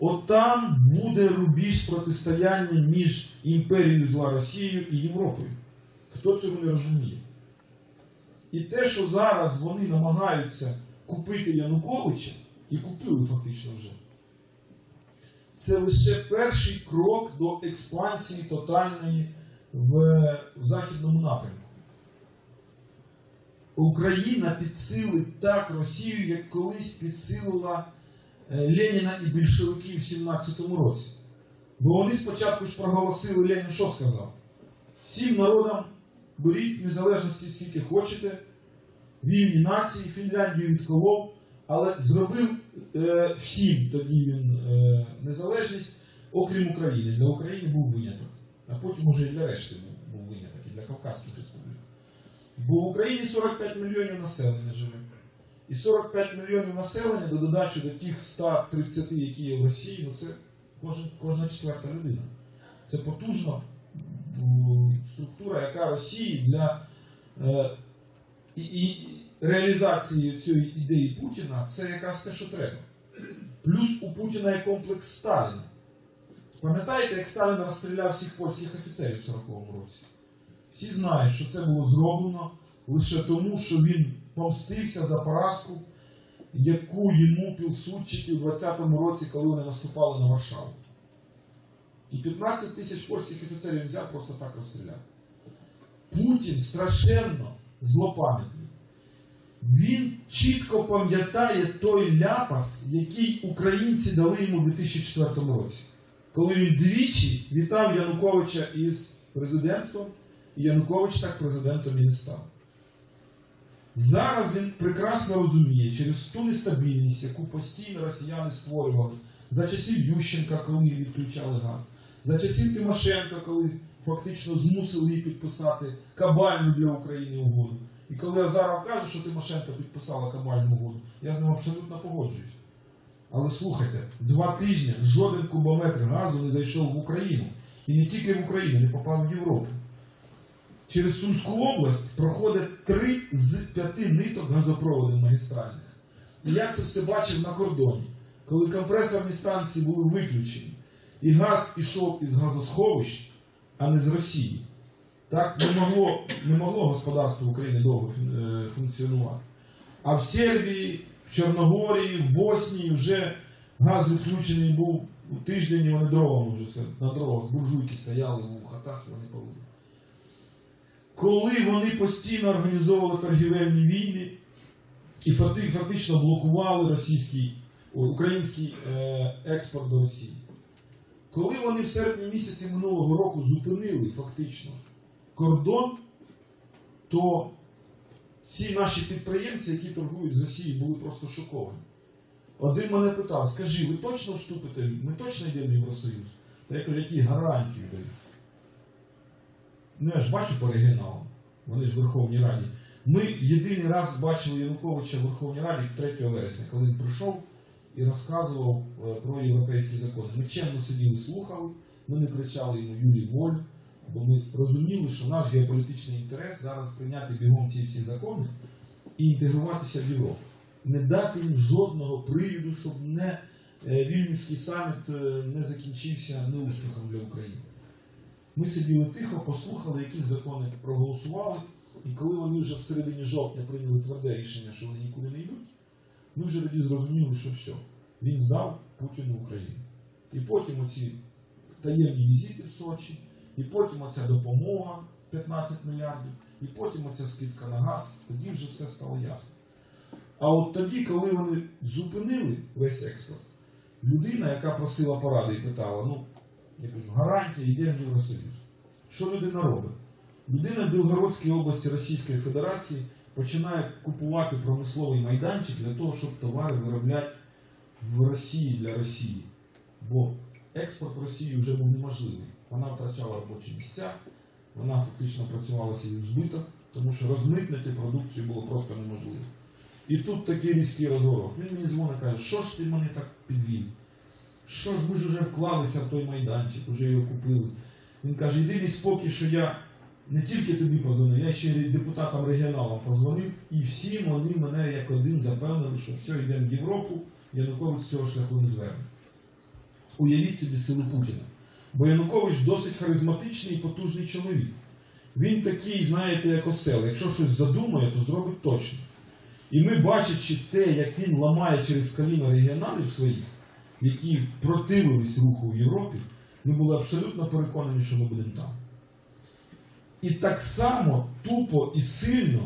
От там буде рубіж протистояння між імперією зла Росією і Європою. Хто цього не розуміє? І те, що зараз вони намагаються купити Януковича, і купили фактично вже, це лише перший крок до експансії тотальної в, в західному напрямку. Україна підсилить так Росію, як колись підсилила Леніна і більшовиків в 17-му році. Бо вони спочатку ж проголосили Ленін, що сказав? Всім народам беріть незалежності скільки хочете, вільні нації, Фінляндію відколов, але зробив е, всім тоді він е, незалежність, окрім України. Для України був виняток. А потім уже і для решти був виняток, і для Кавказських республік. Бо в Україні 45 мільйонів населення живе. І 45 мільйонів населення до додачі до тих 130, які є в Росії, ну це кожен, кожна четверта людина. Це потужна структура, яка Росії для е, і, і реалізації цієї ідеї Путіна це якраз те, що треба. Плюс у Путіна є комплекс Сталіна. Пам'ятаєте, як Сталін розстріляв всіх польських офіцерів в 40-му році? Всі знають, що це було зроблено лише тому, що він помстився за поразку, яку йому пілсудчики у 20-му році, коли вони наступали на Варшаву. І 15 тисяч польських офіцерів взяв просто так розстріляв. Путін страшенно злопам'ятний. Він чітко пам'ятає той ляпас, який українці дали йому у 2004 році, коли він двічі вітав Януковича із президентством, і Янукович так президентом і не став. Зараз він прекрасно розуміє через ту нестабільність, яку постійно росіяни створювали за часів Ющенка, коли відключали газ, за часів Тимошенка, коли фактично змусили її підписати кабальну для України угоду. І коли Азаров каже, що Тимошенко підписала кабальну угоду, я з ним абсолютно погоджуюсь. Але слухайте, два тижні жоден кубометр газу не зайшов в Україну. І не тільки в Україну, не попав в Європу. Через Сумську область проходить три з п'яти ниток газопроводів магістральних. І я це все бачив на кордоні, коли компресорні станції були виключені, і газ ішов із газосховищ, а не з Росії. Так не могло, не могло господарство України довго е, функціонувати. А в Сербії, в Чорногорії, в Боснії вже газ відключений був у тиждень, вони дровами вже все на дорогах, буржуйки стояли у хатах, вони палили. Коли вони постійно організовували торгівельні війни і фактично блокували російський, український е, експорт до Росії. Коли вони в серпні місяці минулого року зупинили фактично кордон, то ці наші підприємці, які торгують з Росією, були просто шоковані. Один мене питав, скажи, ви точно вступите, ми точно йдемо в Євросоюз? Та я кажу, які гарантії дають? Ну я ж бачу по оригіналам, вони ж в Верховній Раді. Ми єдиний раз бачили Януковича в Верховній Раді 3 вересня, коли він прийшов і розказував е, про європейські закони. Ми чемно сиділи, слухали, ми не кричали йому Юлі воль, бо ми розуміли, що наш геополітичний інтерес зараз прийняти бігом ці всі закони і інтегруватися в Європу. Не дати їм жодного привіду, щоб не е, Вільнюський саміт е, не закінчився неуспіхом для України. Ми сиділи тихо, послухали, які закони проголосували, і коли вони вже в середині жовтня прийняли тверде рішення, що вони нікуди не йдуть, ми вже тоді зрозуміли, що все, він здав Путіну Україну. І потім оці таємні візити в Сочі, і потім оця допомога 15 мільярдів, і потім оця скидка на газ, тоді вже все стало ясно. А от тоді, коли вони зупинили весь експорт, людина, яка просила поради і питала, ну, я кажу, гарантія йде в Євросоюз. Що людина робить? Людина в Білгородській області Російської Федерації починає купувати промисловий майданчик для того, щоб товари виробляти в Росії для Росії. Бо експорт в Росію вже був неможливий. Вона втрачала робочі місця, вона фактично працювала собі в збиток, тому що розмитнити продукцію було просто неможливо. І тут такий різкий розворот. Він мені дзвонить каже, що ж ти мене так підвів? Що ж ми ж вже вклалися в той майданчик, вже його купили. Він каже, єдиний спокій, що я не тільки тобі позвонив, я ще депутатам регіоналам позвонив, і всі вони мене як один запевнили, що все, йдемо в Європу, Янукович з цього шляху не зверне. уявіть собі силу Путіна. Бо Янукович досить харизматичний і потужний чоловік. Він такий, знаєте, як осел. Якщо щось задумає, то зробить точно. І ми, бачачи те, як він ламає через коліна регіоналів своїх, які противились руху в Європі, ми були абсолютно переконані, що ми будемо там. І так само тупо і сильно,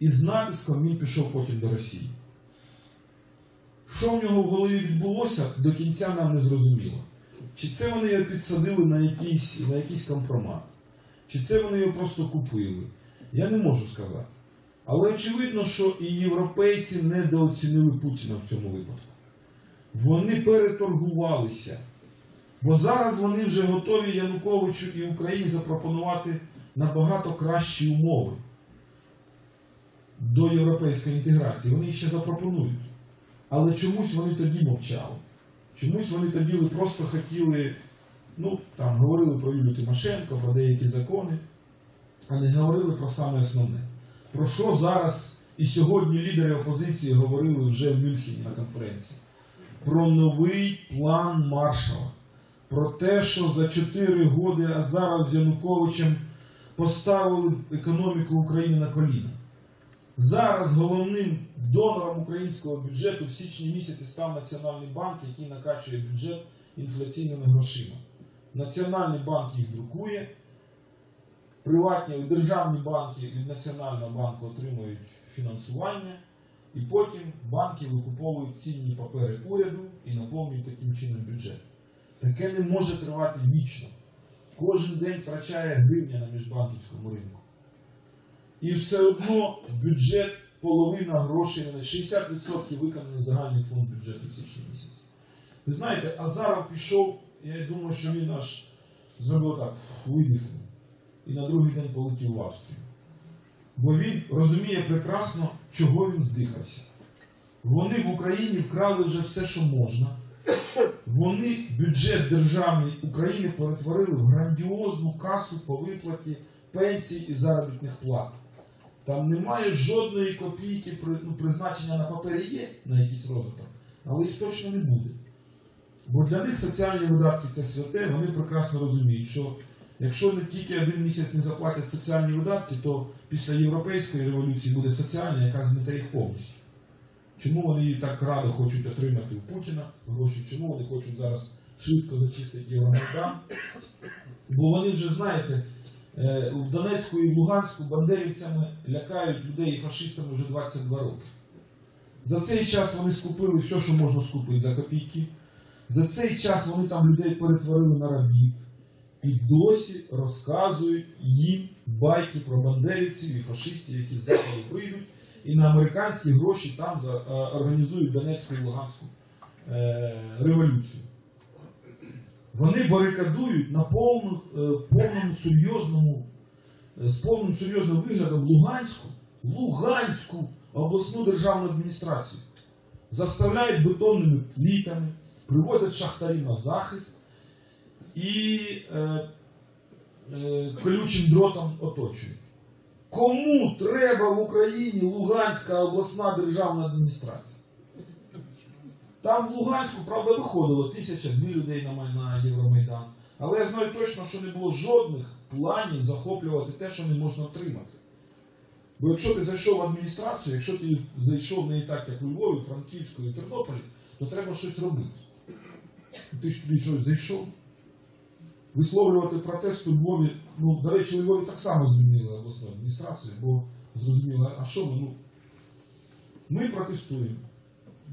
і з натиском він пішов потім до Росії. Що в нього в голові відбулося, до кінця нам не зрозуміло. Чи це вони його підсадили на якийсь, на якийсь компромат, чи це вони його просто купили. Я не можу сказати. Але очевидно, що і європейці недооцінили Путіна в цьому випадку. Вони переторгувалися. Бо зараз вони вже готові Януковичу і Україні запропонувати набагато кращі умови до європейської інтеграції. Вони їх ще запропонують. Але чомусь вони тоді мовчали. Чомусь вони тоді просто хотіли, ну, там, говорили про Юлію Тимошенко, про деякі закони, а не говорили про саме основне. Про що зараз і сьогодні лідери опозиції говорили вже в Мюнхені на конференції? Про новий план Маршала. Про те, що за 4 роки а зараз з Януковичем поставили економіку України на коліна. Зараз головним донором українського бюджету в січні місяці став Національний банк, який накачує бюджет інфляційними грошима. Національний банк їх друкує, приватні державні банки від Національного банку отримують фінансування, і потім банки викуповують цінні папери уряду і наповнюють таким чином бюджет. Таке не може тривати вічно. Кожен день втрачає гривня на міжбанківському ринку. І все одно бюджет, половина грошей, не 60% виконаний загальний фонд бюджету в січні місяці. Ви знаєте, Азаров пішов, я думаю, що він аж зробив так, видихнув. І на другий день полетів в Австрію. Бо він розуміє прекрасно, чого він здихався. Вони в Україні вкрали вже все, що можна. Вони бюджет державний України перетворили в грандіозну касу по виплаті пенсій і заробітних плат. Там немає жодної копійки ну, призначення на папері є на якийсь розвиток, але їх точно не буде. Бо для них соціальні видатки це святе, вони прекрасно розуміють, що якщо не тільки один місяць не заплатять соціальні видатки, то після європейської революції буде соціальна, яка змете їх повністю. Чому вони її так радо хочуть отримати у Путіна гроші? Чому вони хочуть зараз швидко зачистити Євромайдан? Бо вони вже знаєте, е, в Донецьку і в Луганську бандерівцями лякають людей і фашистами вже 22 роки. За цей час вони скупили все, що можна скупити за копійки. За цей час вони там людей перетворили на рабів і досі розказують їм байки про бандерівців і фашистів, які з заходу прийдуть і на американські гроші там організують Донецьку і Луганську е, революцію. Вони барикадують на повну, е, повному серйозному, е, з повним серйозним виглядом Луганську, Луганську обласну державну адміністрацію. Заставляють бетонними плітами, привозять шахтарів на захист і е, е, колючим дротом оточують. Кому треба в Україні Луганська обласна державна адміністрація? Там в Луганську, правда, виходило тисяча-дві людей на, Май- на Євромайдан. Але я знаю точно, що не було жодних планів захоплювати те, що не можна отримати. Бо якщо ти зайшов в адміністрацію, якщо ти зайшов не так, як у Львові, Франківську і Тернополі, то треба щось робити. Ти ж туди щось зайшов. Висловлювати протест у Львові, ну, до речі, у Львові так само звільнили обласну адміністрацію, бо зрозуміло, а що ми? Ну, ми протестуємо.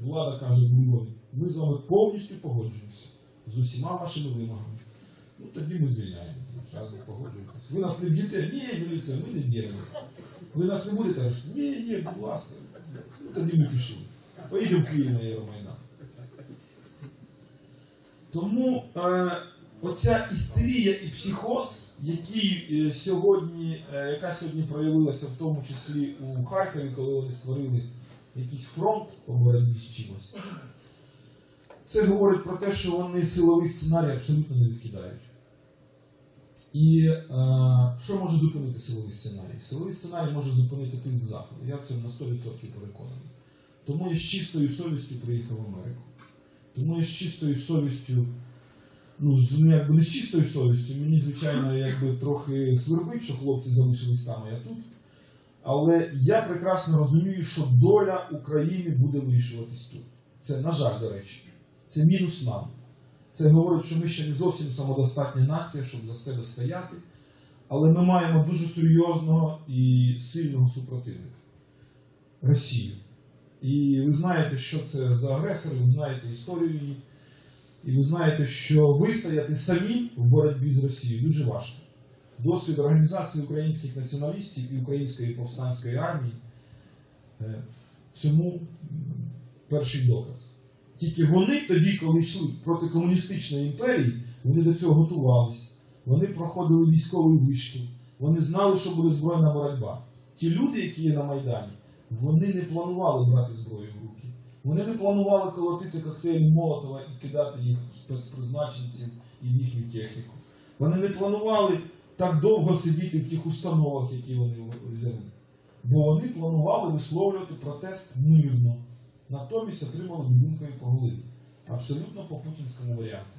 Влада каже в Львові, ми з вами повністю погоджуємося з усіма вашими вимогами. Ну тоді ми звільняємо. Зразу погоджуєтесь. Ви нас не б'єте? Ні, міліція, ми не б'ємося. Ви нас не будете арештувати? Ні, ні, будь ласка. Ну, тоді ми пішли. Поїдемо в Київ на Євромайдан. Тому е, оця істерія і психоз, які, е, сьогодні, е, яка сьогодні проявилася в тому числі у Харкові, коли вони створили якийсь фронт по боротьбі з чимось, це говорить про те, що вони силовий сценарій абсолютно не відкидають. І е, що може зупинити силовий сценарій? Силовий сценарій може зупинити тиск заходу. Я в цьому на 100% переконаний. Тому я з чистою совістю приїхав в Америку. Тому я з чистою совістю ну, ну, якби не з чистою совістю. Мені, звичайно, якби трохи свербить, що хлопці залишились там, а я тут. Але я прекрасно розумію, що доля України буде вирішуватись тут. Це, на жаль, до речі, це мінус нам. Це говорить, що ми ще не зовсім самодостатня нація, щоб за себе стояти. Але ми маємо дуже серйозного і сильного супротивника Росію. І ви знаєте, що це за агресор, ви знаєте історію її. І ви знаєте, що вистояти самі в боротьбі з Росією дуже важко. Досвід організації українських націоналістів і української повстанської армії е, цьому перший доказ. Тільки вони тоді, коли йшли проти комуністичної імперії, вони до цього готувались. Вони проходили військовий вишкіл, вони знали, що буде збройна боротьба. Ті люди, які є на Майдані, вони не планували брати зброю в руки. Вони не планували колотити коктейлі Молотова і кидати їх спецпризначенців і в їхню техніку. Вони не планували так довго сидіти в тих установах, які вони взяли. Бо вони планували висловлювати протест мирно. Натомість отримали дубинкою по голові. Абсолютно по путінському варіанту.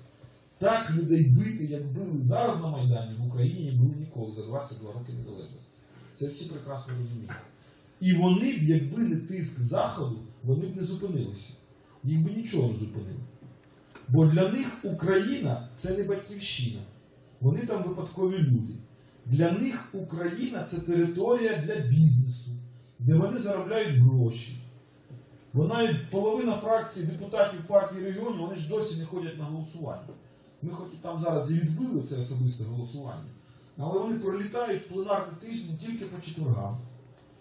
Так людей бити, як били зараз на Майдані, в Україні не били ніколи за 22 роки незалежності. Це всі прекрасно розуміють. І вони б, якби не тиск Заходу, вони б не зупинилися. Їх би нічого не зупинило. Бо для них Україна це не батьківщина. Вони там випадкові люди. Для них Україна це територія для бізнесу, де вони заробляють гроші. Бо навіть половина фракцій депутатів партії регіонів, вони ж досі не ходять на голосування. Ми хоч і там зараз і відбили це особисте голосування, але вони пролітають в пленарний тиждень тільки по четвергам.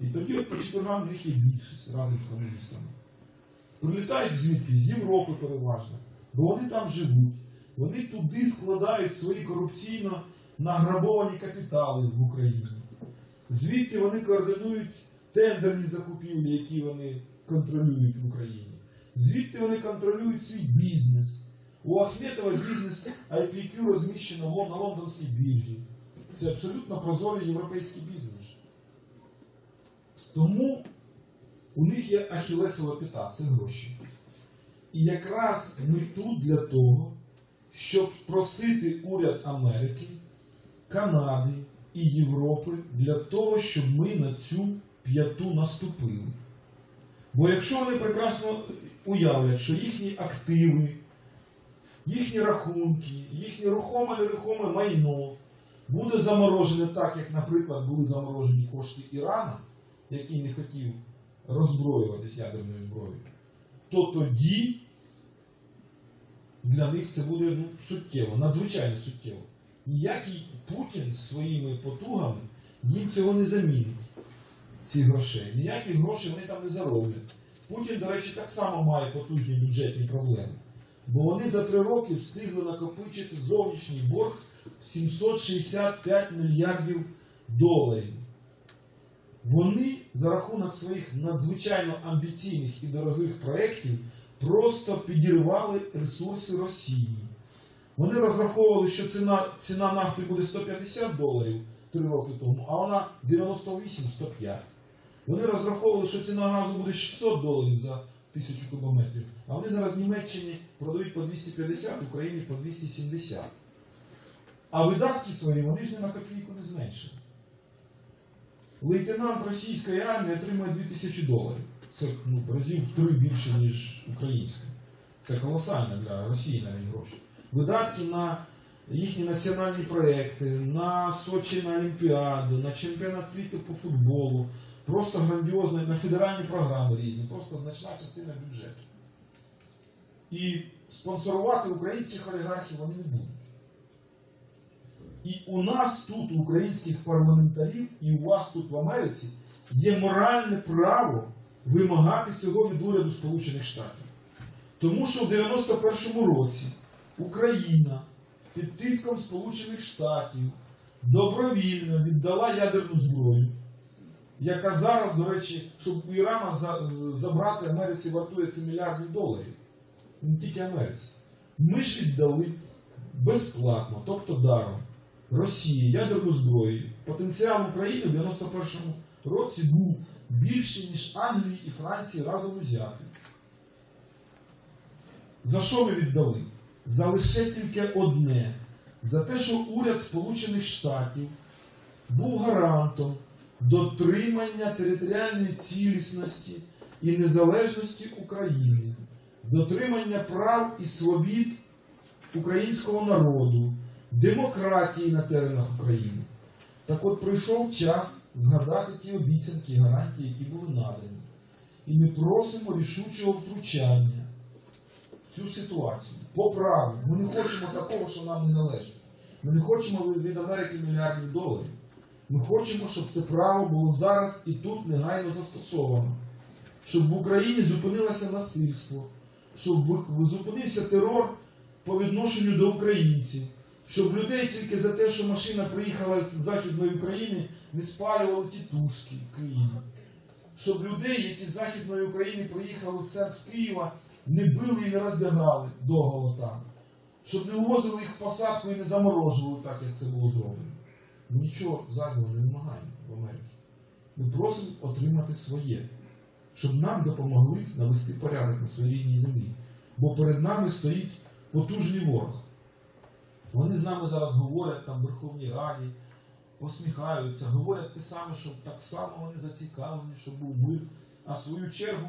І тоді от по четвергам в них є більшість разом з комуністами. Прилітають звідки? З Європи переважно. Бо вони там живуть. Вони туди складають свої корупційно награбовані капітали в Україні. Звідти вони координують тендерні закупівлі, які вони контролюють в Україні. Звідти вони контролюють свій бізнес. У Ахметова бізнес IPQ розміщено на лондонській біржі. Це абсолютно прозорий європейський бізнес. Тому у них є ахілесова п'ята це гроші. І якраз ми тут для того, щоб просити уряд Америки, Канади і Європи для того, щоб ми на цю п'яту наступили. Бо якщо вони прекрасно уявлять, що їхні активи, їхні рахунки, їхнє рухоме нерухоме майно буде заморожене так, як, наприклад, були заморожені кошти Ірана, який не хотів роззброюватись ядерною зброєю, то тоді для них це буде ну, суттєво, надзвичайно суттєво. Ніякий Путін своїми потугами їм цього не замінить, ці грошей. Ніякі гроші вони там не зароблять. Путін, до речі, так само має потужні бюджетні проблеми. Бо вони за три роки встигли накопичити зовнішній борг 765 мільярдів доларів. Вони за рахунок своїх надзвичайно амбіційних і дорогих проєктів просто підірвали ресурси Росії. Вони розраховували, що ціна, ціна нафти буде 150 доларів три роки тому, а вона 98-105. Вони розраховували, що ціна газу буде 600 доларів за тисячу кубометрів, а вони зараз Німеччині продають по 250, Україні по 270. А видатки свої вони ж не на копійку не зменшили. Лейтенант російської армії отримує 2000 доларів. Це ну, разів в три більше, ніж українська. Це колосально для Росії навіть гроші. Видатки на їхні національні проекти, на Сочі на Олімпіаду, на чемпіонат світу по футболу, просто грандіозно, на федеральні програми різні, просто значна частина бюджету. І спонсорувати українських олігархів вони не будуть. І у нас тут, у українських парламентарів, і у вас тут в Америці є моральне право вимагати цього від уряду Сполучених Штатів. Тому що в 91-му році Україна під тиском Сполучених Штатів добровільно віддала ядерну зброю, яка зараз, до речі, щоб у Ірана забрати Америці вартує це мільярдів доларів. Не тільки Америці. Ми ж віддали безплатно, тобто даром, Росії ядерну зброю. Потенціал України в 91-му році був більший, ніж Англії і Франції разом узяти. За що ми віддали? за лише тільки одне: за те, що уряд Сполучених Штатів був гарантом дотримання територіальної цілісності і незалежності України, дотримання прав і свобід українського народу, демократії на теренах України. Так от прийшов час згадати ті обіцянки і гарантії, які були надані. І ми просимо рішучого втручання в цю ситуацію. По праву. Ми не хочемо такого, що нам не належить. Ми не хочемо від Америки мільярдів доларів. Ми хочемо, щоб це право було зараз і тут негайно застосовано. Щоб в Україні зупинилося насильство, щоб зупинився терор по відношенню до українців, щоб людей тільки за те, що машина приїхала з Західної України, не спалювали тітушки в Києві. Щоб людей, які з Західної України приїхали в центр Києва, не били і не роздягали до голота. Щоб не увозили їх в посадку і не заморожували так, як це було зроблено. Ми нічого зайвого не вимагаємо в Америці. Ми просимо отримати своє, щоб нам допомогли навести порядок на своїй рідній землі. Бо перед нами стоїть потужний ворог. Вони з нами зараз говорять там в Верховній Раді, посміхаються, говорять те саме, що так само вони зацікавлені, щоб був мир. А в свою чергу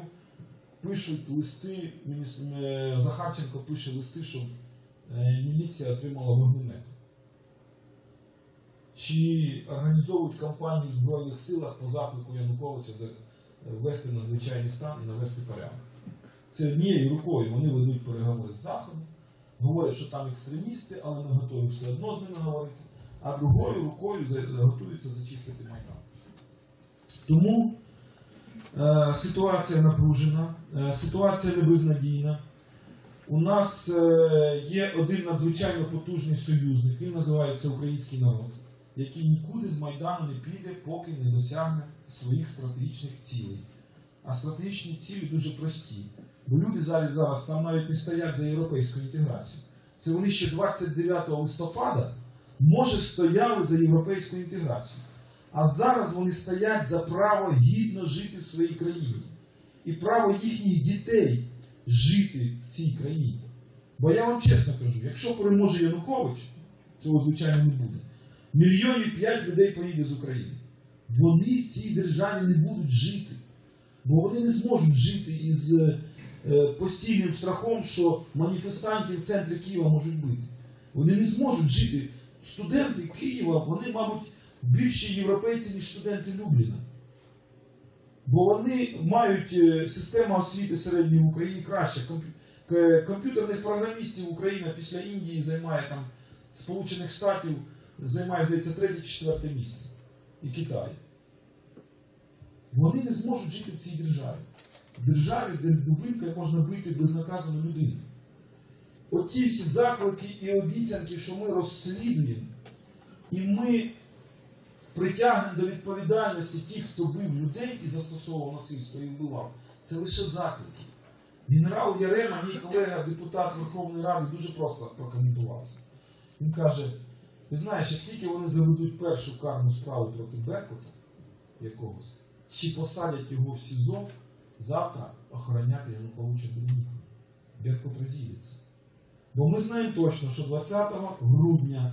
пишуть листи, е, Захарченко пише листи, щоб е, міліція отримала вогнемет. Чи організовують кампанію в Збройних силах по заклику Януковича за- ввести надзвичайний стан і навести порядок. Це однією рукою вони ведуть переговори з Заходом, говорять, що там екстремісти, але ми готові все одно з ними говорити, а другою рукою готуються зачистити Майдан. Тому е, ситуація напружена, е, ситуація небезнадійна. У нас е, є один надзвичайно потужний союзник, він називається Український народ, який нікуди з Майдану не піде, поки не досягне своїх стратегічних цілей. А стратегічні цілі дуже прості. Бо люди зараз, зараз там навіть не стоять за європейську інтеграцію. Це вони ще 29 листопада, може, стояли за європейську інтеграцію. А зараз вони стоять за право гідно жити в своїй країні. І право їхніх дітей жити в цій країні. Бо я вам чесно кажу, якщо переможе Янукович, цього звичайно не буде, мільйонів п'ять людей поїде з України. Вони в цій державі не будуть жити. Бо вони не зможуть жити із е, постійним страхом, що маніфестантів в центрі Києва можуть бити. Вони не зможуть жити. Студенти Києва, вони, мабуть, більші європейці, ніж студенти Любліна. Бо вони мають е, система освіти середньої в Україні краще. Е, Комп'ютерних програмістів Україна після Індії займає там Сполучених Штатів займає, здається, третє чи четверте місце. І Китай. Вони не зможуть жити в цій державі. Державі, де дубинкою можна бити безнаказану людину. Оті всі заклики і обіцянки, що ми розслідуємо, і ми притягнемо до відповідальності тих, хто бив людей і застосовував насильство і вбивав, це лише заклики. Генерал Ярема, мій колега, депутат Верховної Ради, дуже просто прокоментував це. Він каже: ти знаєш, як тільки вони заведуть першу карну справу проти Беркута якогось, чи посадять його в СІЗО, завтра охороняти Януковича нікого. Беркут. Бо ми знаємо точно, що 20 грудня,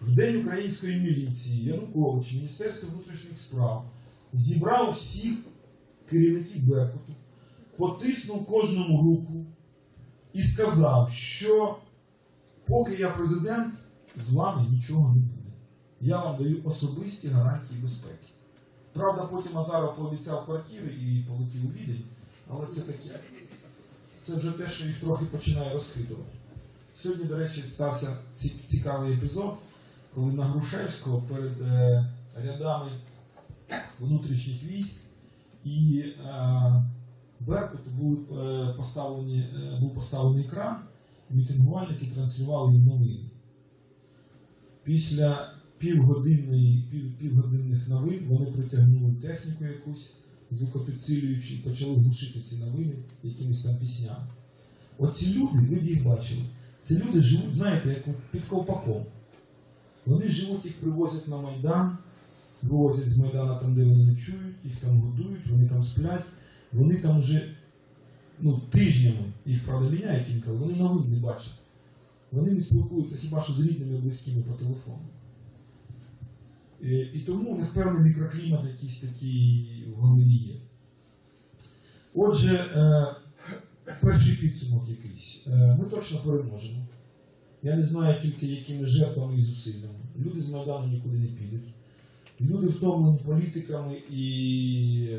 в День української міліції, Янукович, Міністерство внутрішніх справ, зібрав всіх керівників Беркуту, потиснув кожному руку і сказав, що поки я президент, з вами нічого не буде. Я вам даю особисті гарантії безпеки. Правда, потім Азаров пообіцяв квартири і полетів у Відень, але це таке. Це вже те, що їх трохи починає розхитувати. Сьогодні, до речі, стався цікавий епізод, коли на Грушевського перед е, рядами внутрішніх військ і е, Беркуту були е, поставлені, е, був поставлений екран, мітингувальники транслювали новини. Після півгодинної, пів, півгодинних новин вони притягнули техніку якусь звукопідсилюючу і почали глушити ці новини якимись там піснями. Оці люди, ви їх бачили, ці люди живуть, знаєте, як під ковпаком. Вони живуть, їх привозять на Майдан, вивозять з Майдана там, де вони ночують, їх там годують, вони там сплять, вони там вже ну, тижнями, їх правда міняють інколи, вони новин не бачать. Вони не спілкуються хіба що з рідними близькими по телефону. І, і тому у них певний мікроклімат якийсь такий в голові є. Отже, е, перший підсумок якийсь. Е, ми точно переможемо. Я не знаю тільки якими жертвами і зусиллями. Люди з Майдану нікуди не підуть. Люди втомлені політиками і.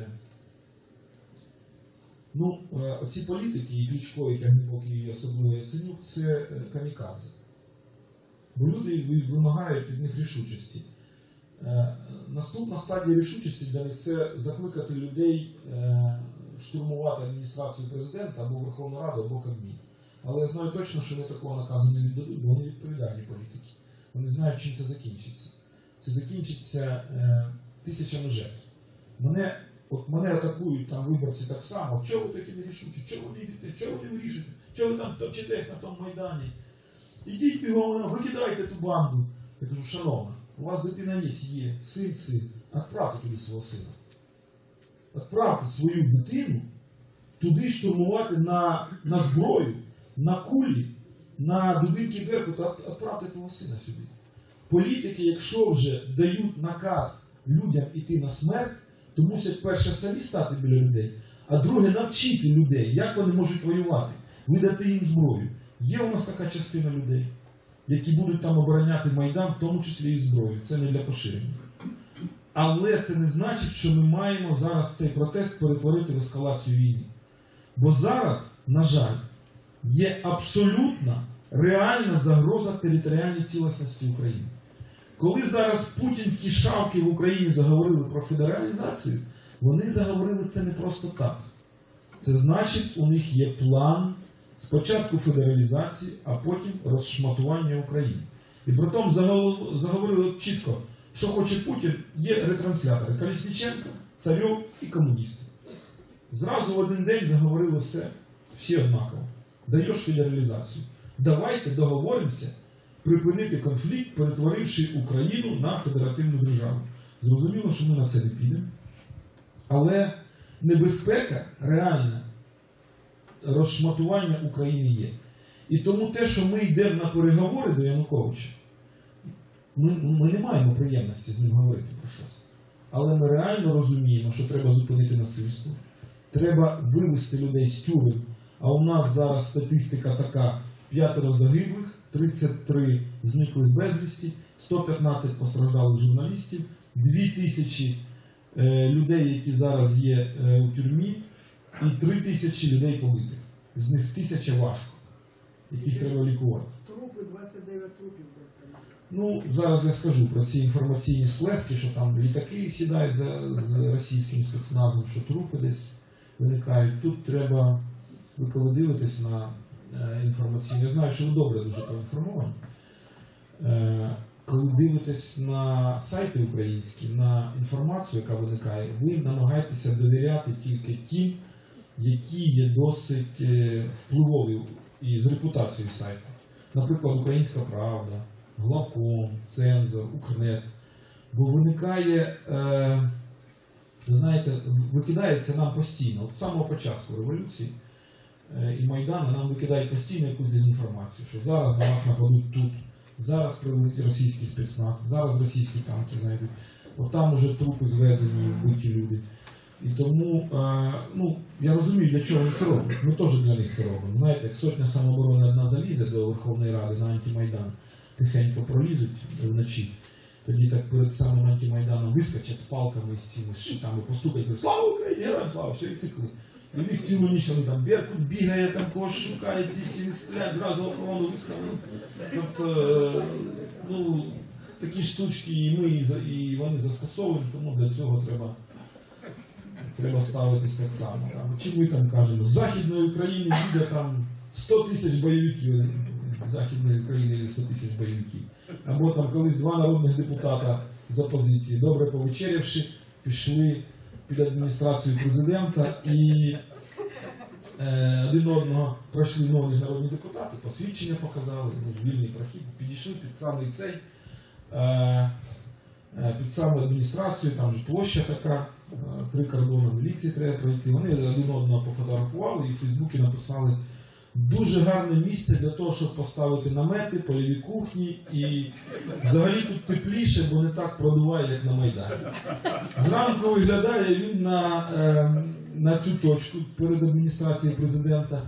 Ну, е, оці політики, і Кличко, і Тягнебок, і особливо Яценюк, це е, камікадзе. Бо люди вимагають від них рішучості. Е, Наступна стадія рішучості для них це закликати людей е, штурмувати адміністрацію президента або Верховну Раду, або Кабмін. Але я знаю точно, що вони такого наказу не віддадуть, бо вони відповідальні політики. Вони знають, чим це закінчиться. Це закінчиться е, тисячами жертв. Мене, от мене атакують там виборці так само. Чого ви такі нерішучі? Чого ви йдете? Чого ви не? Чого ви там топчетесь на тому майдані? Ідіть бігом, викидайте ту банду. Я кажу, шановна, у вас дитина є, є, син, син. Отправте туди свого сина. Отправте свою дитину туди штурмувати на, на зброю, на кулі, на дудинки Беркута, От- отправте твого сина сюди. Політики, якщо вже дають наказ людям іти на смерть, то мусять перше самі стати біля людей, а друге навчити людей, як вони можуть воювати, видати їм зброю. Є у нас така частина людей, які будуть там обороняти Майдан, в тому числі і зброю. Це не для поширення. Але це не значить, що ми маємо зараз цей протест перетворити в ескалацію війни. Бо зараз, на жаль, є абсолютна реальна загроза територіальній цілісності України. Коли зараз путінські шавки в Україні заговорили про федералізацію, вони заговорили це не просто так. Це значить, у них є план спочатку федералізації, а потім розшматування України. І при тому заговорили чітко, що хоче Путін, є ретранслятори Колісніченко, Царьов і комуністи. Зразу в один день заговорили все, всі однаково. Даєш федералізацію. Давайте договоримося припинити конфлікт, перетворивши Україну на федеративну державу. Зрозуміло, що ми на це не підемо. Але небезпека реальна розшматування України є. І тому те, що ми йдемо на переговори до Януковича, ми, ми не маємо приємності з ним говорити про щось. Але ми реально розуміємо, що треба зупинити насильство, треба вивести людей з тюрем. А у нас зараз статистика така: п'ятеро загиблих, 33 зниклих безвісті, 115 постраждалих журналістів, 2000 е, людей, які зараз є е, у тюрмі, і 3 тисячі людей побитих. З них тисяча важко, яких треба лікувати. Трупи 29 трупів. Ну, зараз я скажу про ці інформаційні сплески, що там літаки сідають за, з російським спецназом, що трупи десь виникають. Тут треба, ви коли дивитесь на е, інформаційні, я знаю, що ви добре дуже поінформовані. Е, коли дивитесь на сайти українські, на інформацію, яка виникає, ви намагаєтеся довіряти тільки тим, які є досить е, впливові і з репутацією сайту. Наприклад, Українська Правда, Главком, Цензор, Укрнет. Бо виникає, е, знаєте, викидається нам постійно, от з самого початку революції е, і Майдану нам викидають постійно якусь дезінформацію, що зараз на нас нападуть тут, зараз прилетить російський спецназ, зараз російські танки знайдуть. От там уже трупи звезені, вбиті люди. І тому, е, ну, я розумію, для чого це роблять. Ми теж для них це робимо. Знаєте, як сотня самооборони одна залізе до Верховної Ради на антимайдан, тихенько пролізуть вночі. Тоді так перед самим антимайданом вискочать з палками з цими щитами, постукають, кажуть, слава Україні, героям слава, все, і втекли. І в них цілу ніч вони там Беркут бігає, там когось шукає, ці всі не сплять, зразу охорону виставили. Тобто, е, ну, такі штучки і ми, і вони застосовують, тому для цього треба треба ставитись так само. Там. Чи ми там кажемо, з Західної України буде там 100 тисяч бойовиків з Західної України є 100 тисяч бойовиків. Або там колись два народних депутата з опозиції, добре повечерявши, пішли під адміністрацію президента і е, один одного пройшли нові народні депутати, посвідчення показали, ну, вільний прохід, підійшли під самий цей. Е, е, під саму адміністрацію, там ж площа така, е, три кордони міліції треба пройти. Вони один одного пофотографували і в Фейсбуці написали дуже гарне місце для того, щоб поставити намети, польові кухні і взагалі тут тепліше, бо не так продуває, як на Майдані. Зранку виглядає він на, е, на цю точку перед адміністрацією президента.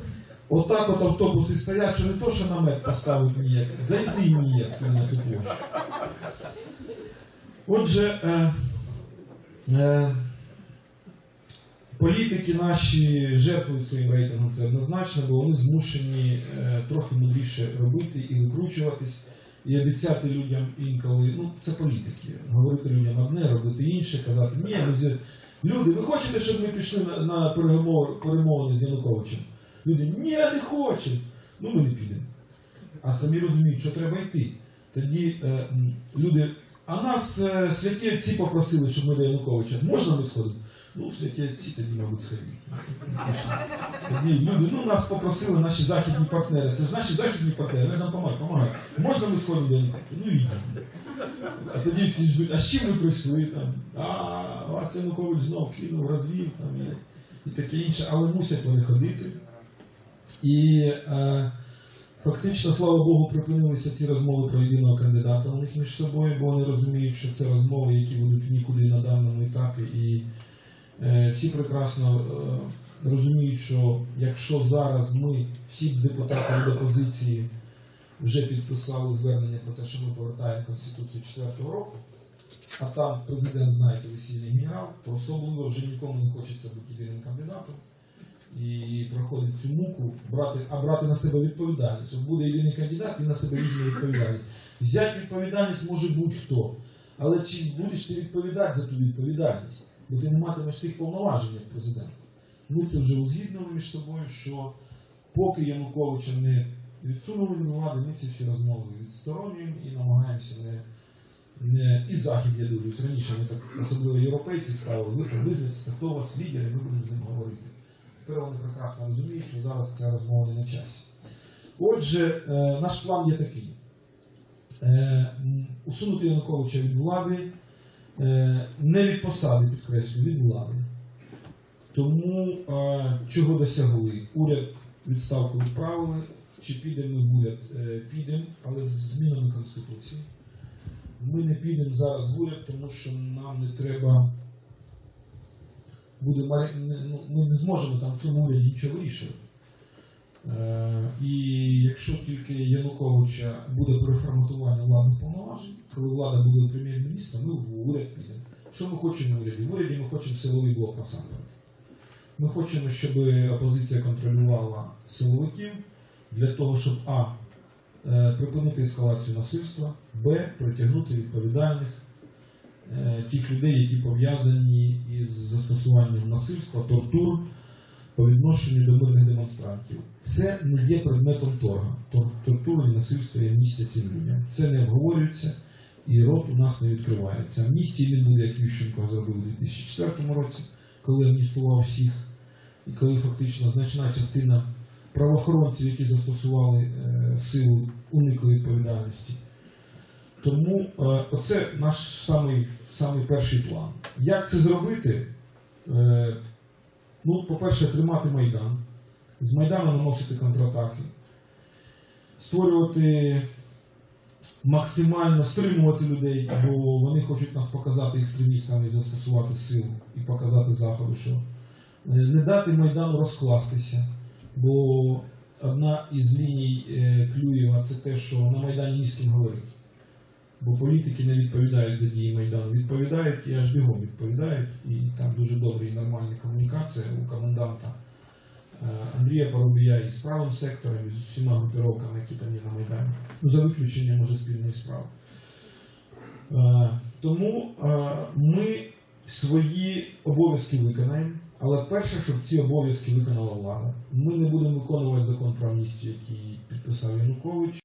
Отак от автобуси стоять, що не то, що намет поставити ніяк, зайти ніяк на ту площу. Отже, е, е, політики наші жертвують своїм рейтингом, це однозначно, бо вони змушені е, трохи мудріше робити і викручуватись, і обіцяти людям інколи. Ну, це політики. Говорити людям одне, робити інше, казати, ні, ми люди, ви хочете, щоб ми пішли на, на перемовини з Януковичем? Люди, ні, не хочемо. Ну, ми не підемо. А самі розуміють, що треба йти. Тоді е, люди, а нас е, святі отці попросили, щоб ми до Януковича. Можна ми сходимо? Ну, святі отці тоді, мабуть, сходять. Тоді люди, ну нас попросили наші західні партнери. Це ж наші західні партнери, вони ж нам допомагають. допомагають. Можна ми сходимо до Януковича? Ну йдемо. А тоді всі ждуть, а з чим ви прийшли там? А вас Янукович знов кинув, розвів там і, і таке інше, але мусять вони ходити. І е, фактично, слава Богу, припинилися ці розмови про єдиного кандидата у них між собою, бо вони розуміють, що це розмови, які ведуть в нікуди на даному етапі. І е, всі прекрасно е, розуміють, що якщо зараз ми, всі депутати від опозиції, вже підписали звернення про те, що ми повертаємо Конституцію 4-го року, а там президент, знаєте, весільний генерал, то особливо вже нікому не хочеться бути єдиним кандидатом і проходить цю муку, брати, а брати на себе відповідальність. От буде єдиний кандидат, він на себе візьме відповідальність. Взяти відповідальність може будь-хто. Але чи будеш ти відповідати за ту відповідальність? Бо ти не матимеш тих повноважень як президент. Ми це вже узгіднили між собою, що поки Януковича не відсунули від влади, ми ці всі розмови відсторонюємо і намагаємося не, не і захід, я дивлюсь, раніше ми так, особливо європейці ставили, ви там визначте, хто у вас лідер, і ми будемо з ним говорити. Тепер вони прекрасно розуміють, що зараз ця розмова не на часі. Отже, е, наш план є такий: е, усунути Януковича від влади, е, не від посади, підкреслю, від влади. Тому чого досягли? Уряд відставку відправили. Чи підемо ми в уряд? Підемо, але з змінами Конституції. Ми не підемо зараз в уряд, тому що нам не треба буде ну, ми не зможемо там в цьому уряді нічого вирішувати. Е, і якщо тільки Януковича буде переформатування владних повноважень, коли влада буде прем'єр-міністром, ми в уряд підемо. Що ми хочемо в уряді? В уряді ми хочемо силовий блок насамперед. Ми хочемо, щоб опозиція контролювала силовиків для того, щоб А. е, Припинити ескалацію насильства, Б. Притягнути відповідальних тих людей, які пов'язані із застосуванням насильства, тортур по відношенню до мирних демонстрантів. Це не є предметом торга. Тор- Тортури і насильство є амністія цим людям. Це не обговорюється і рот у нас не відкривається. Амністії не буде, як Ющенко зробив у 2004 році, коли амністував всіх, і коли фактично значна частина правоохоронців, які застосували е, силу, уникли відповідальності. Тому е, оце наш самий, самий перший план. Як це зробити? Е, ну, по-перше, тримати Майдан, з Майдану наносити контратаки, створювати максимально стримувати людей, бо вони хочуть нас показати екстремістами і застосувати силу і показати Заходу, що е, не дати Майдану розкластися. Бо одна із ліній е, Клюєва це те, що на Майдані ні з ким говорить. Бо політики не відповідають за дії Майдану. Відповідають і аж бігом відповідають. І там дуже добрі і нормальні комунікації у коменданта е, Андрія Парубія і з правим сектором, і з усіма групіровками, які там є на Майдані. Ну, за виключенням може спільної справи. Е, Тому е, ми свої обов'язки виконаємо. Але перше, щоб ці обов'язки виконала влада. Ми не будемо виконувати закон про амністію, який підписав Янукович.